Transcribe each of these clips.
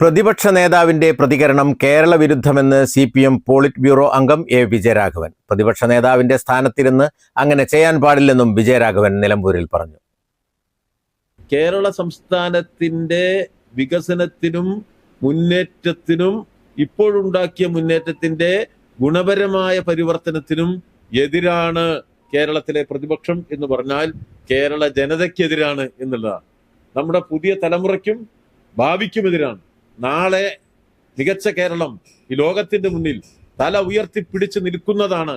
പ്രതിപക്ഷ നേതാവിന്റെ പ്രതികരണം കേരള വിരുദ്ധമെന്ന് C P M polit bureau അംഗം എ വിജയരാഘവൻ. പ്രതിപക്ഷ നേതാവിന്റെ സ്ഥാനത്തിരുന്ന് അങ്ങനെ ചെയ്യാൻ പാടില്ലെന്നും വിജയരാഘവൻ നിലമ്പൂരിൽ പറഞ്ഞു. കേരള സംസ്ഥാനത്തിന്റെ വികസനത്തിനും മുന്നേറ്റത്തിനും ഇപ്പോഴുണ്ടാക്കിയ മുന്നേറ്റത്തിന്റെ ഗുണപരമായ പരിവർത്തനത്തിനും എതിരാണ് കേരളത്തിലെ പ്രതിപക്ഷം എന്ന് പറഞ്ഞാൽ കേരള ജനതയ്ക്കെതിരാണ് എന്നുള്ളതാണ്. നമ്മുടെ പുതിയ തലമുറയ്ക്കും ഭാവിക്കുമെതിരാണ്. നാളെ മികച്ച കേരളം ഈ ലോകത്തിന്റെ മുന്നിൽ തല ഉയർത്തിപ്പിടിച്ച് നിൽക്കുന്നതാണ്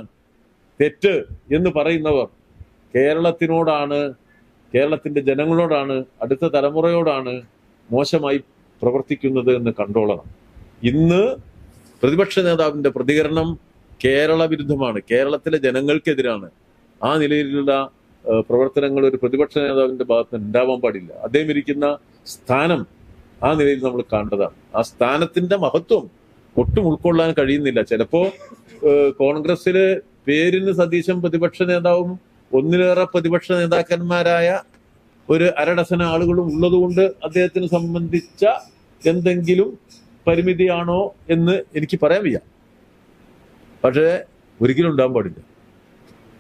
തെറ്റ് എന്ന് പറയുന്നവർ. കേരളത്തിനോടാണ് കേരളത്തിന്റെ ജനങ്ങളോടാണ് അടുത്ത തലമുറയോടാണ് മോശമായി പ്രവർത്തിക്കുന്നത് എന്ന് കണ്ടോളണം. ഇന്ന് പ്രതിപക്ഷ നേതാവിന്റെ പ്രതികരണം കേരള വിരുദ്ധമാണ് കേരളത്തിലെ ജനങ്ങൾക്കെതിരാണ്. ആ നിലയിലുള്ള പ്രവർത്തനങ്ങൾ ഒരു പ്രതിപക്ഷ നേതാവിന്റെ ഭാഗത്ത് ഉണ്ടാവാൻ പാടില്ല. അദ്ദേഹം ഇരിക്കുന്ന സ്ഥാനം ആ നിലയിൽ നമ്മൾ കണ്ടതാണ്. ആ സ്ഥാനത്തിന്റെ മഹത്വം ഒട്ടും ഉൾക്കൊള്ളാൻ കഴിയുന്നില്ല. ചിലപ്പോ കോൺഗ്രസ്സിൽ പേരിന് സതീശൻ പ്രതിപക്ഷ നേതാവും ഒന്നിലേറെ പ്രതിപക്ഷ നേതാക്കന്മാരായ ഒരു അരഡസന ആളുകളും ഉള്ളതുകൊണ്ട് അദ്ദേഹത്തിന് സംബന്ധിച്ച എന്തെങ്കിലും പരിമിതിയാണോ എന്ന് എനിക്ക് പറയാൻ വയ്യ. പക്ഷേ ഒരിക്കലും ഉണ്ടാകാൻ പാടില്ല.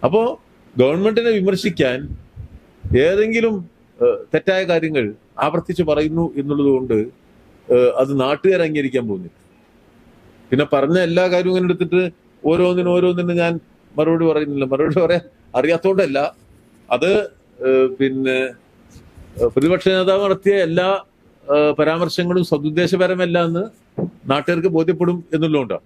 അപ്പോ ഗവൺമെന്റിനെ വിമർശിക്കാൻ ഏതെങ്കിലും തെറ്റായ കാര്യങ്ങൾ ആവർത്തിച്ച് പറയുന്നു എന്നുള്ളത് കൊണ്ട് അത് നാട്ടുകാർ അംഗീകരിക്കാൻ പോകുന്നില്ല. പിന്നെ പറഞ്ഞ എല്ലാ കാര്യവും ഇങ്ങനെ എടുത്തിട്ട് ഓരോന്നിനും ഓരോന്നിനും ഞാൻ മറുപടി പറയുന്നില്ല. മറുപടി പറയാൻ അറിയാത്തോണ്ടല്ല. അത് പിന്നെ പ്രതിപക്ഷ നേതാവ് നടത്തിയ എല്ലാ പരാമർശങ്ങളും സതുദ്ദേശപരമല്ല എന്ന് നാട്ടുകാർക്ക് ബോധ്യപ്പെടും എന്നുള്ളതുകൊണ്ടാണ്.